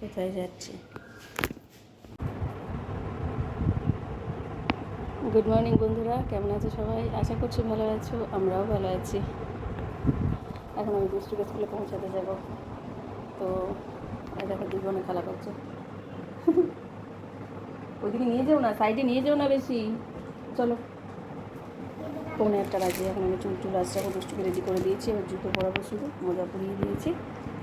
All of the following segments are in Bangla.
কোথায় যাচ্ছি? গুড মর্নিং বন্ধুরা। কেমন আছো সবাই? আশা করছি ভালো আছো। আমরাও ভালো আছি। এখন আমি দুষ্টুকে স্কুলে পৌঁছাতে যাব। তো দেখো দুই বোনে খেলা করছে। ওইদিকে নিয়ে যাও না, সাইডে নিয়ে যাও না বেশি। চলো। পৌনে একটা বাজে, এখন আমি চুল চুল আসছে, এখন দুষ্টুকে রেডি করে দিয়েছি, এবার জুতো পরাবো শুধু, মজা পরিয়ে দিয়েছি।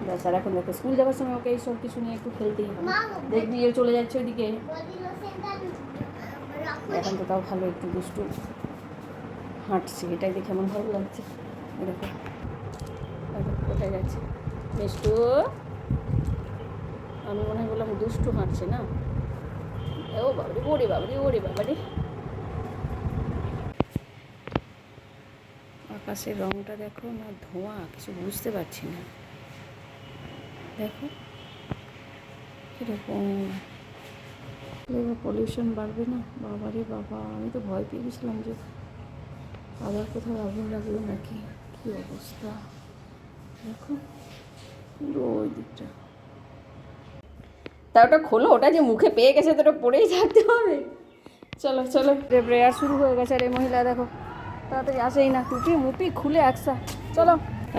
ব্যাস আর এখন দেখো স্কুল যাওয়ার সময় ওকে এইসব কিছু নিয়ে একটু খেলতেই হবে। দেখবি ও চলে যাচ্ছে ওইদিকে। এখন তো তাও ভালো একটু দুষ্টু। হাঁটছে এটাই দেখে আমার ভালো লাগছে। দেখো, কোথায় যাচ্ছে? মিষ্টু আমি মনে হয় বললাম দুষ্টু হাঁটছে না। ও বাবারি ওরে বাবারি ওরে বাবারি। আকাশের রংটা দেখো না ধোঁয়া কিছু বুঝতে পারছি না। দেখো কীরকম। পলিউশন বাড়বে না? বাবারে বাবা আমি তো ভয় পেয়ে গেছিলাম যে আবার কোথাও আগুন লাগল নাকি? কী অবস্থা? দেখো পুরো ওই দিকটা। তা ওটা খোলো ওটা যে মুখে পেয়ে গেছে তো ওটা পড়েই থাকতে হবে। চলো চলো। রে প্রেয়ার শুরু হয়ে গেছে আর এই মহিলা দেখো। তাড়াতাড়ি আসেই না টুপি মুপি খুলে একসা। চলো।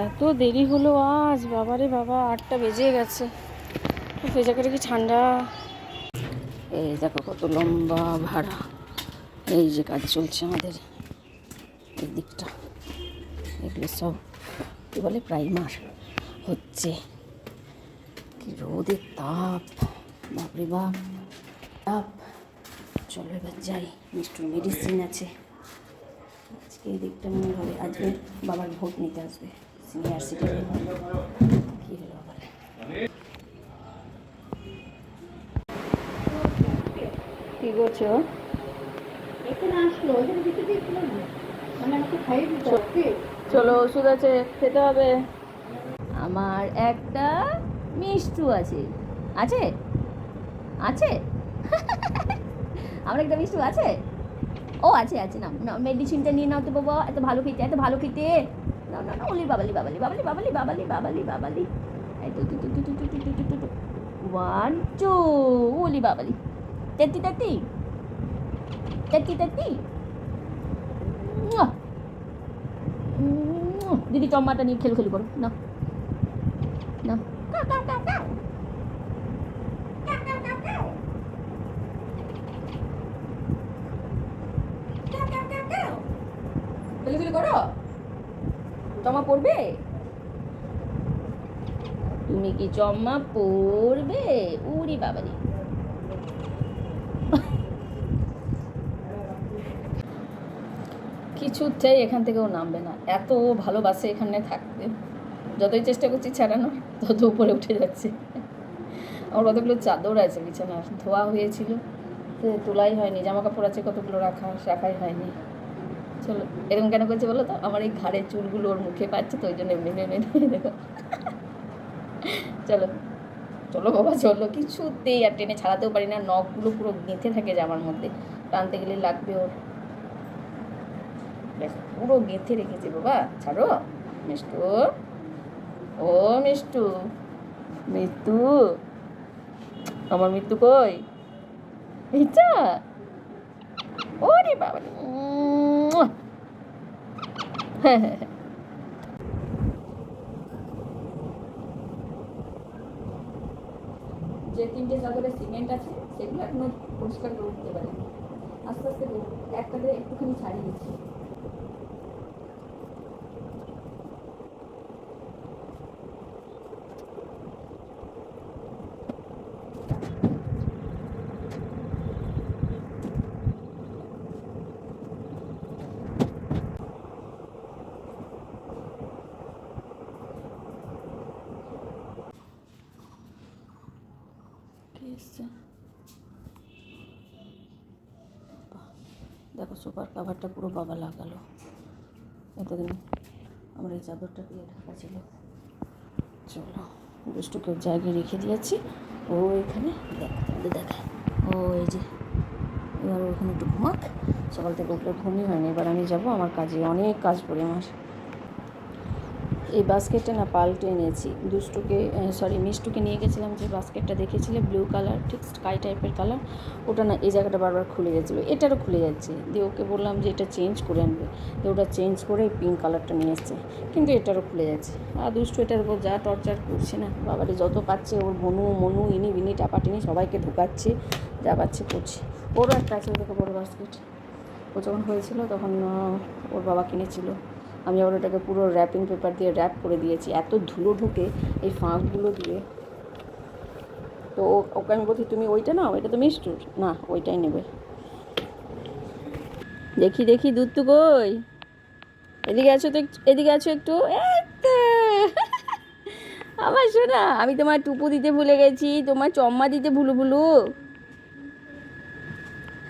এত দেরি হলো আজ, বাবারে বাবা, আটটা বেজে গেছে। ফেজাকাটা কি ঠান্ডা? এই দেখো কত লম্বা ভাড়া। এই যে কাজ চলছে আমাদের এই দিকটা এগুলো সব কী বলে, প্রাইমার হচ্ছে। কি রোদের তাপ, বাপরে বাপ। তাপ। চলো এবার যাই মিষ্টুর মেডিসিন আছে। আজকে এই দিকটা মনে হবে আজকে বাবার ভোট নিতে আসবে। সিনিয়র সিটিজেন কী হলো আবার কী করছ এখানে আসলো ওখানে দিতে দিয়েছিলাম মানে আমাকে খাইয়ে দিতে চলো ওষুধ আছে খেতে হবে। আমার একটা মিষ্টু আছে। আছে? আছে? আমার একটা মিষ্টু আছে? ও আছে আছে না না মেডিসিনটা নিয়ে নাও তো বাবা এত ভালো খেতে এত ভালো খেতে। না না না ওলি বাবালি বাবালি বাবালি বাবালি বাবালি বাবালি বাবালি এই তো ওয়ান টু ওলি বাবালি তেতি তেতি তেতি তেতি দিদি চম্মাটা নিয়ে খেলো খেলি করো না না কা কা কাউ, কাউ। কাউ, কাউ, কাউ, কাউ। কাউ, কাউ, কাউ, কাউ। খেলাখেলি করো চম্মা পড়বে? তুমি কি চম্মা পড়বে? উরি বাবারি। কিছুতেই এখান থেকেও নামবে না। এত ভালোবাসে এখানে থাকতে। যতই চেষ্টা করছি ছাড়ানোর, তত উপরে উঠে যাচ্ছে। আমার কতগুলো চাদর আছে বিছানার। ধোয়া হয়েছিল। তোলাই হয়নি জামা কাপড় আছে কতগুলো রাখা রাখাই হয়নি। চলো। এরকম কেন করছে বলো তো? আমার এই ঘাড়ের চুলগুলো ওর মুখে পাচ্ছে, তো ওই জন্য এমনি এমনি দেখো। চলো। চলো বাবা, চলো। কিছুতেই আর টেনে ছাড়াতেও পারি না। নখগুলো পুরো গেঁথে থাকে জামার মধ্যে। টানতে গেলে লাগবে ওর। ব্যাস, পুরো গেঁথে রেখেছে বাবা। ছাড়ো। মিষ্টু। ও মিষ্টু। মৃত্যু। আমার মৃত্যু কই? এইটা ওরে বাবা। হ্যাঁ হ্যাঁ। যে তিনটে চাদরে সিমেন্ট আছে, সেগুলো এখনও পরিষ্কার করে উঠতে পারে আস্তে আস্তে একটা একটাতে একটুখানি ছাড়িয়ে কে এসছে? বাহ, দেখো সোফার কাভারটা পুরো বাবা লাগালো। এতদিন আমার এই চাদরটা দিয়ে ঢাকা ছিল। চলো, দুষ্টুকে জায়গায় রেখে দিয়েছি। ও এখানে দেখো তোমাদের ও এই যে, এবার ওখানে একটু ঘুমাক। সকাল থেকে উঠলে ঘুমই হয়নি। এবার আমি যাব, আমার কাজে অনেক কাজ পড়ে আমার। এই বাস্কেটটা না পাল্টে এনেছি। দুষ্টুকে সরি মিষ্টুকে নিয়ে গেছিলাম যে বাস্কেটটা দেখেছিলে ব্লু কালার ঠিক স্কাই টাইপের কালার ওটা না এই জায়গাটা বারবার খুলে গেছিল এটারও খুলে যাচ্ছে। দিয়ে ওকে বললাম যে এটা চেঞ্জ করে আনবে। তো ওটা চেঞ্জ করে পিঙ্ক কালারটা নিয়ে এসছে। কিন্তু এটারও খুলে যাচ্ছে। আর দুষ্টু এটার উপর যা টর্চার করছে না, বাবারে, যত পাচ্ছে ওর মনু মনু, ইনি, বিনি, টাপাটিনি সবাইকে ঢুকাচ্ছে যা পাচ্ছে করছে। ওরও একটা আছে ওদেরকে বড় বাস্কেট ও যখন হয়েছিল তখন ওর বাবা কিনেছিল। আমি আবার ওটাকে পুরো র্যাপিং পেপার দিয়ে র্যাপ করে দিয়েছি। এত ধুলো ঢুকে এই ফাঁকগুলো দিয়ে। তো ওকে আমি বলছি, তুমি ওইটা নাও, এটা তো মিষ্টুর। না, ওইটাই নেবে। দেখি দেখি, দুধ তো কই? এদিকে আছো তো, এদিকে আছো একটু। আমার শোনা, আমি তোমার টুপু দিতে ভুলে গেছি, তোমার চম্মা দিতে ভুলু ভুলু।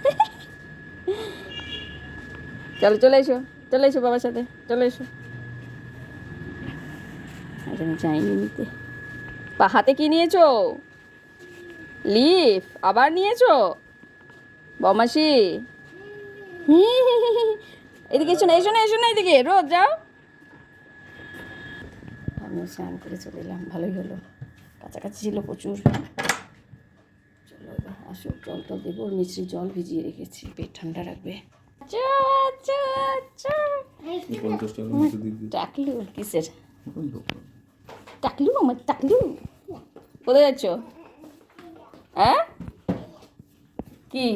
চলো, চলে এসো। চলে এসো বাবার সাথে, চলে এসো। আজ আমি যাইনি নিতে। পা হাতে কি নিয়েছো? লিফ, আবার নিয়েছো? বমাসি। এদিকে এসো না এসো না এসো না এদিকে। রোজ যাও। আমিও স্নান করে চলে এলাম, ভালোই হলো। কাছাকাছি ছিল প্রচুর। চলো আসো জল টল দেবো মিষ্টি জল ভিজিয়ে রেখেছি, পেট ঠান্ডা রাখবে। মতো দিয়ে দিই টাকলু কিসের? টাকলু আমার টাকলু। কোথায় যাচ্ছ? হ্যাঁ? কি?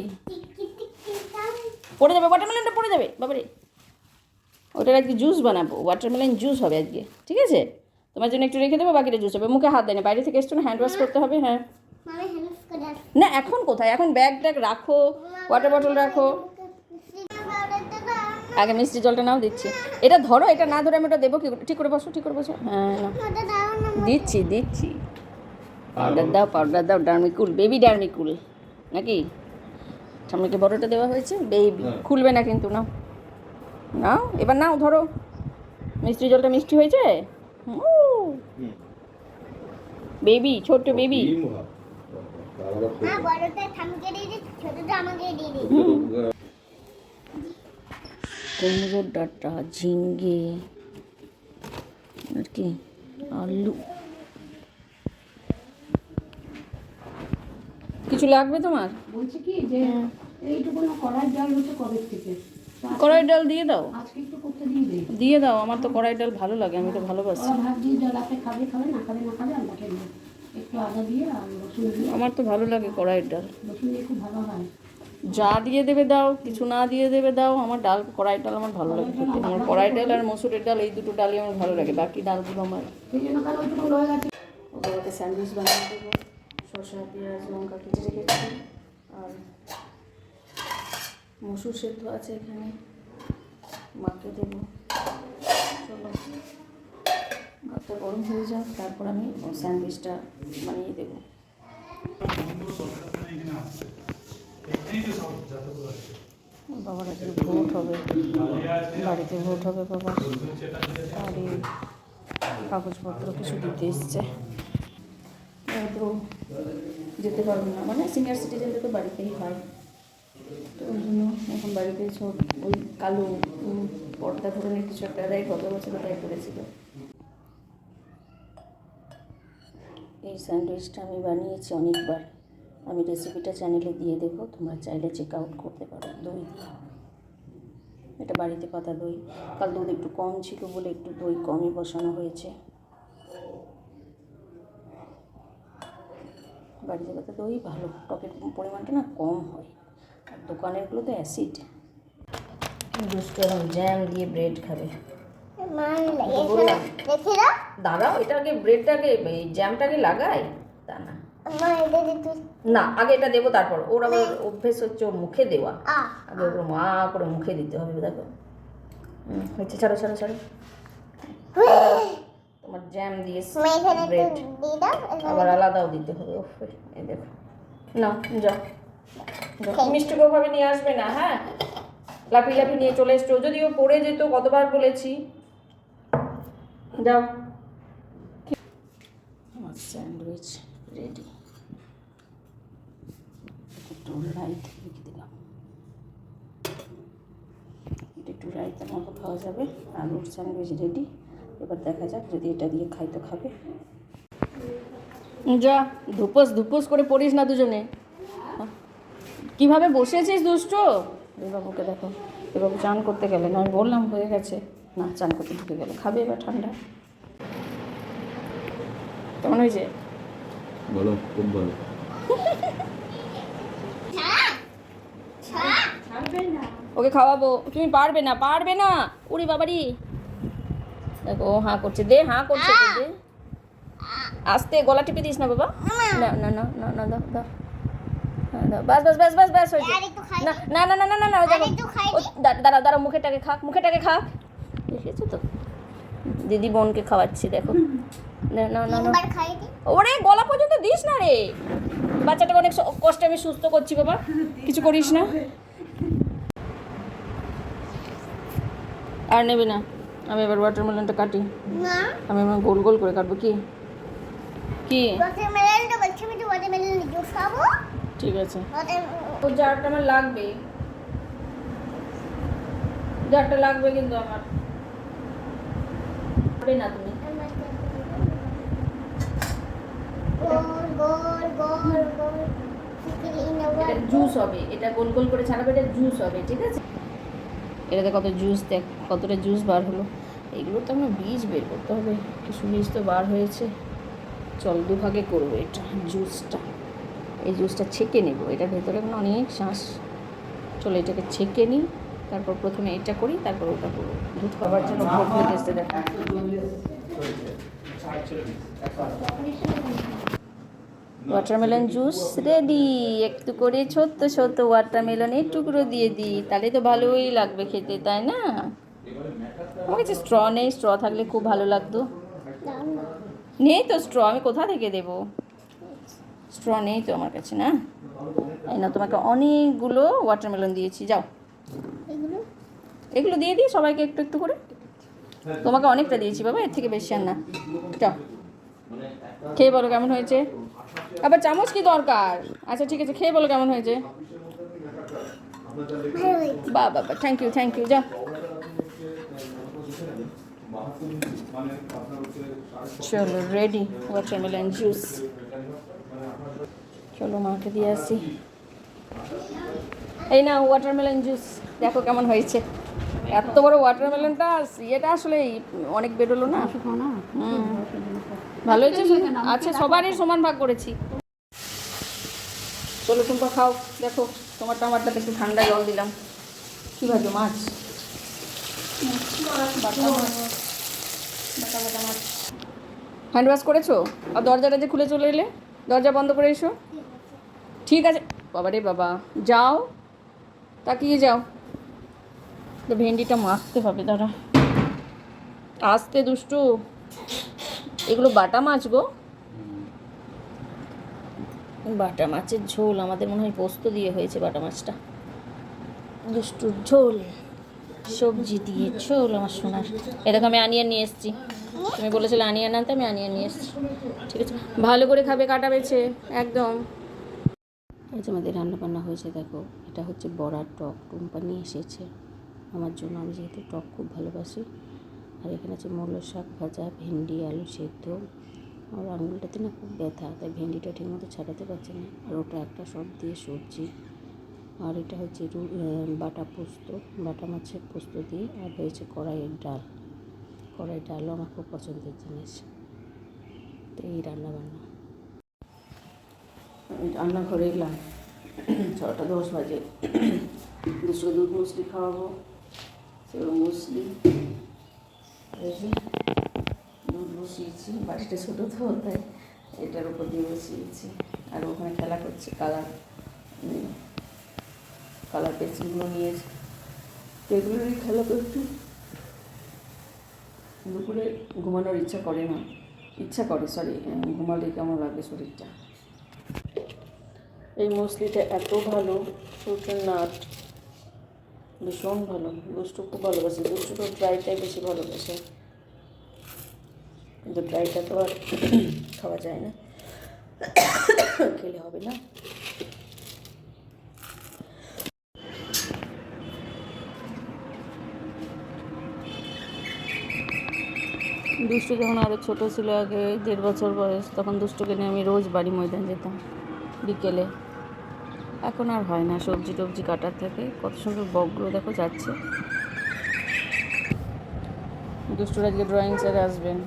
পড়ে যাবে ওয়াটারমেলনটা পড়ে যাবে বাবারে। ওটার আজকে জুস বানাবো ওয়াটারমেলন জুস হবে আজকে ঠিক আছে? তোমার জন্য একটু রেখে দেবো বাকিটা জুস হবে। মুখে হাত দেয় না বাইরে থেকে এসছো না হ্যান্ড ওয়াশ করতে হবে হ্যাঁ। মানে না এখন কোথায়? এখন ব্যাগ ট্যাগ রাখো ওয়াটার বটল রাখো। আগে মিষ্টি জলটা নাও দিচ্ছি। এটা ধরো এটা না ধরে আমি ওটা দেবো কি? ঠিক করে বসো ঠিক করে বসো। হ্যাঁ দিচ্ছি দিচ্ছি। পাউডার দাও পাউডার দাও ডার্মিকুল বেবি ডার্মিকুল নাকি? সামনেকে বড়টা দেওয়া হয়েছে বেবি হ্যাঁ। খুলবে না কিন্তু নাও। নাও এবার নাও ধরো। মিষ্টি জলটা মিষ্টি হয়েছে? বেবি ছোট্ট বেবি হ্যাঁ বড়টা ঠামকে দিয়ে দিচ্ছি ছোটটা আমাকে দিয়ে কুমড়োর ডাঁটা ঝিঙ্গে আর কি? আলু। কিছু লাগবে তোমার? বলছি কি যে এইটুকু না করার জল হচ্ছে কবে থেকে? কড়াই ডাল দিয়ে দাও। আজকে একটু করতে দিয়ে দিই দিয়ে দাও আমার তো কড়াই ডাল ভালো লাগে আমি তো ভালোবাসি। দিয়ে জল আপনি খাবে খাবে না খাবে না খাবে আমরা একটু আদা দিয়ে আর রসুন দিয়ে। আমার তো ভালো লাগে কড়াই ডাল। রসুন দিয়ে খুব ভালো হয়। যা দিয়ে দেবে দাও, কিছু না দিয়ে দেবে দাও, আমার ডাল, কড়াই ডাল আমার ভালো লাগে আমার কড়াই ডাল আর মসুরের ডাল, এই দুটো ডালই আমার ভালো লাগে, বাকি ডালগুলো আমার। স্যান্ডউইচ বানিয়ে দেবো, শসা, পেঁয়াজ, লঙ্কা কেটে রেখেছি, আর মসুর সেদ্ধ আছে এখানে মাকে দেবো। চলো, ভাতটা গরম হয়ে যাক, তারপর আমি স্যান্ডউইচটা বানিয়ে দেবো। বাবার আজকে ভোট হবে বাড়িতে ভোট হবে বাবা। এই কাগজপত্র কিছু দিতে এসছে। ও তো যেতে পারবে না। মানে সিনিয়র সিটিজেনদের তো বাড়িতেই হয়। তো ওই জন্য এখন বাড়িতে সব ওই কালো পর্দা ধরনের কিছু একটা। দেয় গত বছর তাই করেছিল। এই স্যান্ডউইচটা আমি বানিয়েছি অনেকবার। আমি রেসিপিটা চ্যানেলে দিয়ে দেবো তোমরা চাইলে চেক আউট করতে পারো। দই। এটা বাড়িতে পাতা দই। কাল দুধ একটু কম ছিল বলে একটু দই কমই বসানো হয়েছে। বাড়িতে পাতা দই ভালো টকের পরিমাণটা না কম হয়। আর দোকানেরগুলো তো অ্যাসিড দুষ্ট জ্যাম দিয়ে ব্রেড খাবে। মান বললাম। দেখি দাঁড়াও এটা আগে ব্রেডটাকে এই জ্যামটাকে লাগাই। তা না। না আগে এটা দেবো তারপর। ওর আবার অভ্যেস হচ্ছে ওর মুখে দেওয়া। আগে ওর মা করে মুখে দিতে হবে দেখো। হচ্ছে ছাড়ো ছাড়ো ছাড়ো। তোমার জ্যাম দিয়ে ব্রেড আবার আলাদাও দিতে হবে ওফ এই দেখো। না যাও। মিষ্টিকে ওভাবে নিয়ে আসবে না হ্যাঁ? লাফি লাফি নিয়ে চলে এসছো যদিও পড়ে যেত কতবার বলেছি। যাও। আমার স্যান্ডউইচ রেডি একটু রাইট রেখে দিলাম। এটা একটু রাইতে আমাকে খাওয়া যাবে। আলুর স্যান্ডউইচ রেডি এবার দেখা যাক যদি এটা দিয়ে খাই তো খাবে। যা ধুপোস ধুপোস করে পড়িস না দুজনে। কীভাবে বসেছিস দুষ্ট? এ বাবুকে দেখো এ বাবু চান করতে গেলে না আমি বললাম হয়ে গেছে। না চান করতে ঢুকে গেলে। খাবে এবার ঠান্ডা। কেমন হয়েছে? ভালো খুব ভালো। ওকে খাওয়াবো তুমি পারবে না পারবে না উড়ি বাবারি দেখো ও হাঁ করছে দে হাঁ করছে দে আস্তে গলা টিপে দিস না বাবা না না না না না দাও দাও হ্যাঁ। বাস বাস বাস হয়েছে না না না না না না না দেখো মুখেটাকে খাক মুখেটাকে খাক দেখেছ তো দিদি বোনকে খাওয়াচ্ছি দেখো না না না ওরে গলা পর্যন্ত দিস না রে বাচ্চাটাকে অনেক কষ্টে আমি সুস্থ করছি বাবা কিছু করিস না আর নেবে না। আমি এবার ওয়াটারমেলনটা কাটি। না। আমি আমার গোল গোল করে কাটবো। কি? কি? ওয়াটারমেলন তো বলছি আমি ওয়াটারমেলন জুস খাব। ঠিক আছে। ও জারটা আমার লাগবে। জারটা লাগবে কিন্তু আমার। হবে না তুমি। গোল গোল গোল গোল। ক্লিন এটা জুস হবে। এটা গোল গোল করে ছাড়াবে এটা জুস হবে ঠিক আছে? এটাতে কত জুস দেখ, কতটা জুস বার হলো। এগুলো তো আমরা বীজ বের করতে হবে। কিছু বীজ তো বার হয়েছে। চল দুভাগে করব এটা জুসটা এই জুসটা ছেঁকে নেব। এটার ভেতরে এখন অনেক শ্বাস। চলো এটাকে ছেঁকে নিই। তারপর প্রথমে এটা করি, তারপর ওটা করব। দুধ খাবার জন্য দেখো। ওয়াটারমেলন জুস রেডি একটু করে ছোট্ট ছোট্ট ওয়াটারমেলনের টুকরো দিয়ে দিই। তাহলে তো ভালোই লাগবে খেতে তাই না? আমার কাছে স্ট্র নেই স্ট্র থাকলে খুব ভালো লাগতো। নেই তো স্ট্র আমি কোথা থেকে দেব? স্ট্র নেই তো আমার কাছে না? এই না তোমাকে অনেকগুলো ওয়াটারমেলন দিয়েছি যাও। এগুলো? এগুলো দিয়ে দিই সবাইকে একটু একটু করে। তোমাকে অনেকটা দিয়েছি বাবা এর থেকে বেশি আর না। যাও। খেয়ে বলো কেমন হয়েছে? আবার চামচ কি দরকার? আচ্ছা ঠিক আছে, খেয়ে বলো কেমন হয়েছে? বা বাবা থ্যাংক ইউ থ্যাংক ইউ যা। চলো রেডি ওয়াটারমেলন জুস চলো, মাকে দিয়ে আসি। এই না ওয়াটারমেলন জুস দেখো কেমন হয়েছে। এত বড় ওয়াটারমেলনটা ইয়েটা আসলে অনেক বেরোলো না? ভালো হয়েছে। আচ্ছা সবারই সমান ভাগ করেছি। চলো টুম্পা, খাও। দেখো, তোমার টামারটাতে একটু ঠান্ডা জল দিলাম। কী ভাজো, মাছ? হ্যান্ড ওয়াশ করেছ? আর দরজাটা যে খুলে চলে এলে? দরজা বন্ধ করে এসো। ঠিক আছে। বাবা রে বাবা, যাও। তাকিয়ে যাও। তো ভেন্ডিটা মাখতে হবে, দাঁড়া। আসতে, দুষ্টু। এগুলো বাটা মাছ গো। বাটা মাছের ঝোল, আমাদের মনে হয় পোস্ত দিয়ে হয়েছে বাটা মাছটা। দুষ্টুর ঝোল। সবজি দিয়ে ঝোল আমার সোনার। এরকম আমি আনিয়ে নিয়ে এসেছি। তুমি বলেছিলে আনিয়ে আনতে, আমি আনিয়ে নিয়ে এসেছি। ঠিক আছে, ভালো করে খাবে কাটা বেছে, একদম। যে আমাদের রান্না বান্না হয়েছে, দেখো। এটা হচ্ছে বড়ার টক, টুম্পা নিয়ে এসেছে। আমার জন্য আমি যেহেতু টক খুব ভালোবাসি। আর এখানে আছে মূলো শাক ভাজা, ভেন্ডি, আলু সেদ্ধ। আমার আঙুলটাতে না খুব ব্যথা, তাই ভেন্ডিটা ঠিকমতো ছাড়াতে পারছে না। আর ওটা একটা সব দিয়ে সবজি। আর এটা হচ্ছে বাটা পোস্ত। বাটা মাছের পোস্ত দিয়ে আর হয়েছে কড়াইয়ের ডাল। কড়াই ডালও আমার খুব পছন্দের জিনিস। তো এই রান্না বান্না রান্নাঘরে এলাম। ছটা দশ বাজে। দুশো দুধ মুসলি খাওয়াবো। মুসলি এই দুধ বসিয়েছি বাটিটা ছোটো তো, তাই এটার উপর দিয়ে বসিয়েছি। আর ওখানে খেলা করছে কালার কালার পেন্সিলগুলো নিয়েছে। তো এগুলোরই খেলা করছি দুপুরে ঘুমানোর ইচ্ছা করে না। ইচ্ছা করে সরি ঘুমালে কেমন লাগে শরীরটা? এই মুসলিটা এত ভালো, সূর্যের নাট। ভীষণ ভালো, দুষ্টু খুব ভালোবাসে। দুষ্টু তো ড্রাইটাই বেশি ভালোবাসে। কিন্তু ড্রাইটা তো আর খাওয়া যায় না। খেলে হবে না। দুষ্টু যখন আরও ছোটো ছিল আগে দেড় বছর বয়স, তখন দুষ্টুকে নিয়ে আমি রোজ বাড়ি ময়দান যেতাম, বিকেলে। এখন আর হয় না, সবজি টবজি কাটার থেকে। কত সুন্দর বকগুলো দেখো যাচ্ছে। দুষ্টুর আজকে ড্রয়িং স্যার আসবেন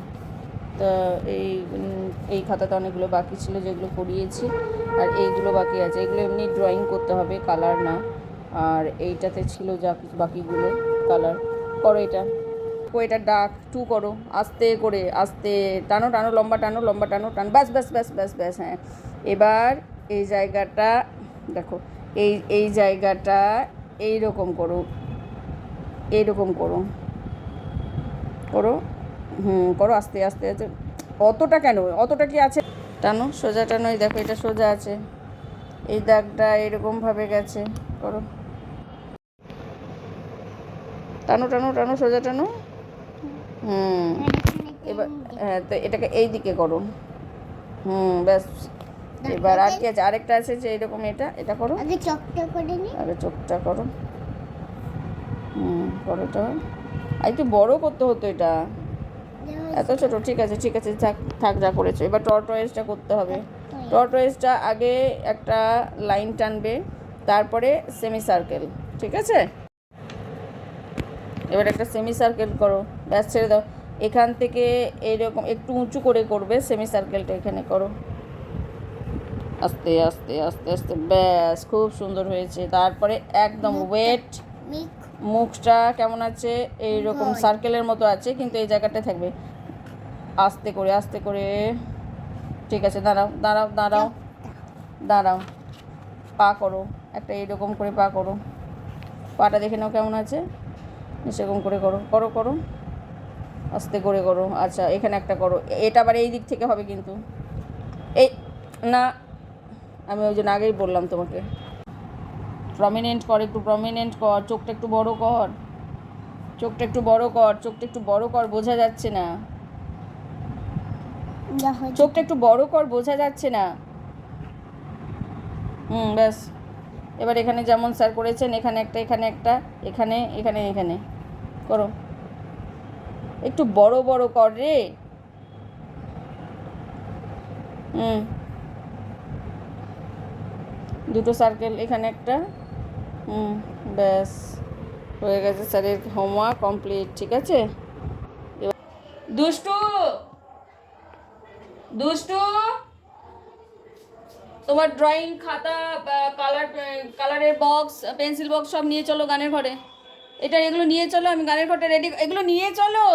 তা এই এই খাতাতে অনেকগুলো বাকি ছিল যেগুলো করিয়েছি আর এইগুলো বাকি আছে। এগুলো এমনি ড্রয়িং করতে হবে কালার না। আর এইটাতে ছিল যা বাকিগুলো কালার করো এটা। ও এটা ডাক টু করো। আস্তে করে, আস্তে। টানো টানো, লম্বা টানো লম্বা টানো, টান। ব্যাস ব্যাস ব্যাস ব্যাস ব্যাস হ্যাঁ। এবার এই জায়গাটা দেখো, এই এই জায়গাটা এই রকম করো, এইরকম করো করো, হুম, করো আস্তে আস্তে আস্তে। অতটা কেন? অতটা কি আছে? টানো, সোজা টানো, এই দেখো, এটা সোজা আছে। এই দাগটা এরকমভাবে গেছে, করো। টানো টানো টানো, সোজা টানো। হুম, এবার হ্যাঁ তো এটাকে এই দিকে করো। হুম, ব্যাস। এবার আর কি আছে? আরেকটা আছে যে এরকম এটা। এটা করো। আগে চকটা করে নি। আগে চোখটা করো। হুম করো এটা আর একটু বড় করতে হতো এটা। এত ছোট। ঠিক আছে ঠিক আছে। থাক থাক যা করেছ। এবার টর্টয়েসটা করতে হবে। টর্টয়েসটা আগে একটা লাইন টানবে। তারপরে সেমি সার্কেল ঠিক আছে? এবার একটা সেমি সার্কেল করো। ব্যাস ছেড়ে দাও। এখান থেকে এইরকম একটু উঁচু করে করবে সেমি সার্কেলটা এখানে করো। আস্তে আস্তে আস্তে আস্তে। ব্যাস খুব সুন্দর হয়েছে। তারপরে একদম ওয়েট মুখটা কেমন আছে? এই রকম সার্কেলের মতো আছে কিন্তু এই জায়গাটা থাকবে। আস্তে করে আস্তে করে। ঠিক আছে দাঁড়াও দাঁড়াও দাঁড়াও। দাঁড়াও। পা করো। একটা এইরকম করে পা করো। পাটা দেখে নাও কেমন আছে। সেরকম করে করো। করো করো। আস্তে করে করো। আচ্ছা এখানে একটা করো। এটা আবার এই দিক থেকে হবে কিন্তু। এই না আমি ওই জন্য আগেই বললাম তোমাকে। প্রমিনেন্ট কর একটু প্রমিনেন্ট কর চোখটা একটু বড় কর। চোখটা একটু বড় কর চোখটা একটু বড় কর বোঝা যাচ্ছে না। চোখটা একটু বড় কর বোঝা যাচ্ছে না। হুম ব্যাস। এবার এখানে যেমন স্যার করেছেন এখানে একটা এখানে একটা এখানে এখানে এখানে। করো। একটু বড় বড় কর রে। হুম। দুটো সার্কেল এখানে একটা। হুম, ব্যাস, হয়ে গেছে স্যারের হোমওয়ার্ক কমপ্লিট ঠিক আছে? দুষ্টু! দুষ্টু! তোমার ড্রয়িং খাতা কালার কালারের বক্স পেন্সিল বক্স সব নিয়ে চলো গানের ঘরে। এটা এগুলো নিয়ে চলো, আমি গানের ঘরটা রেডি এগুলো নিয়ে চলো!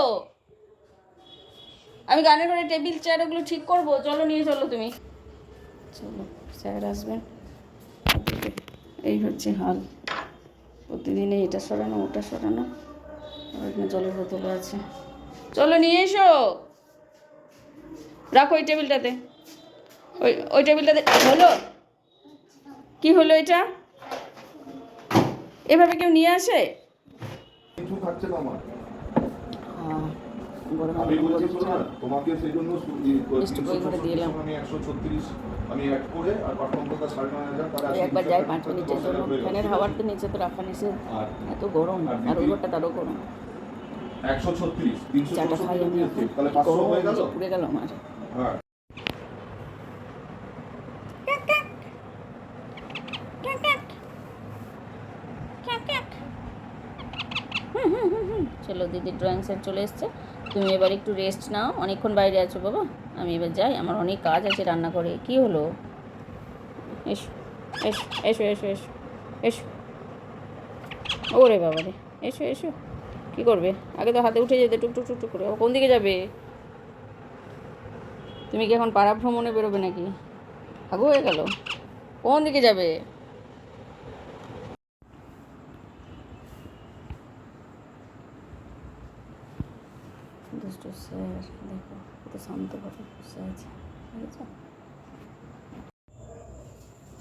আমি গানের ঘরে টেবিল চেয়ার ওগুলো ঠিক করব, চলো নিয়ে চলো তুমি। চলো, স্যার আসবেন। এই হচ্ছে হাল। প্রতিদিনে এটা সরানো, ওটা সরানো। এখানে জলের বোতল আছে। চলো নিয়ে এসো। রাখো ওই টেবিলটাতে। ওই ওই টেবিলটাতে, হলো? কি হলো এটা? এভাবে কেউ নিয়ে আসে? কিছু খাচ্ছে না আমি বলছি না, তোমাকে সেই জন্য সু- ই- লিস্ট বই করে দিয়ে এলাম। আমি একশো ছত্রিশ আমি অ্যাড করে আর পারফর্ম সাড়ে নয় হাজার তাহলে এই আজকে একবার যাই পাঁচ মিনিটের দশ জন্য। ফ্যানের হাওয়ার তো নিচে তো রাখা এত গরম আর ওই ঘরটা তারও গরম। একশো ছত্রিশ তিনশো চাটা খাই আমি তাহলে পাঁচশো গরম হয়ে গেল? পুড়ে গেল আমার। হ্যাঁ। চলো দিদি ড্রয়িং সেট চলে এসছে। তুমি এবার একটু রেস্ট নাও। অনেকক্ষণ বাইরে আছো বাবা। আমি এবার যাই। আমার অনেক কাজ আছে রান্না করে। কি হলো? এসো এসো এসো এসো এসো এসো। ওরে বাবা রে। এসো এসো। কী করবে? আগে তো হাতে উঠে যেতে টুক টুক টুক টুক করে। ও কোন দিকে যাবে? তুমি কি এখন পাড়া ভ্রমণে বেরোবে নাকি? আগু হয়ে গেল। কোন দিকে যাবে? স্যার দেখো, কত শান্তভাবে বসে আছে বুঝেছ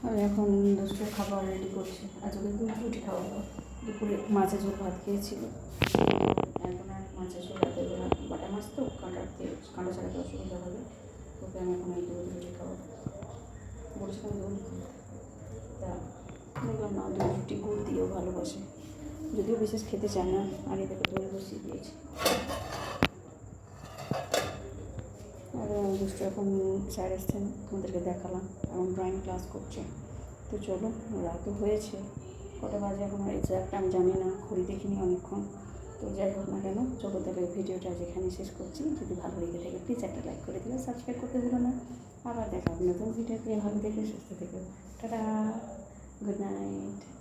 আমি এখন দুষ্টুর খাবার রেডি করছি। আজকে দুধ রুটি খাওয়াবো দুপুরে মাছের ঝোল ভাত খেয়েছিল। এখন আর মাছের ঝোল রাতে বেলা বাটা মাছ তো কাঁটাতে কাঁটা ছাড়াতে অসুবিধা হবে। ওকে আমি এখন এই দুধ রুটি খাওয়াবো বলছিলাম দুধ তা দেখলাম না দুধ রুটি গুড় দিয়েও ভালোবাসে। যদিও বিশেষ খেতে চায় না, আর এদেরকে দই বসিয়ে দিয়েছি। দুষ্টু এখন স্যার এসছেন তোমাদেরকে দেখালাম। এবং ড্রয়িং ক্লাস করছে। তো চলো রাতও হয়েছে। কটা বাজে এখন এক্সাক্ট আমি জানি না, ঘড়ি দেখিনি অনেকক্ষণ। তো যাই হোক না কেন, চলো তাহলে ভিডিওটা যেখানে শেষ করছি। যদি ভালো লেগে থাকে প্লিজ একটা লাইক করে দিলে সাবস্ক্রাইব করতে ভুলো না। আবার দেখা হবে নতুন ভিডিওতে ভালো থেকে, সুস্থ থেকে। টাটা! Good night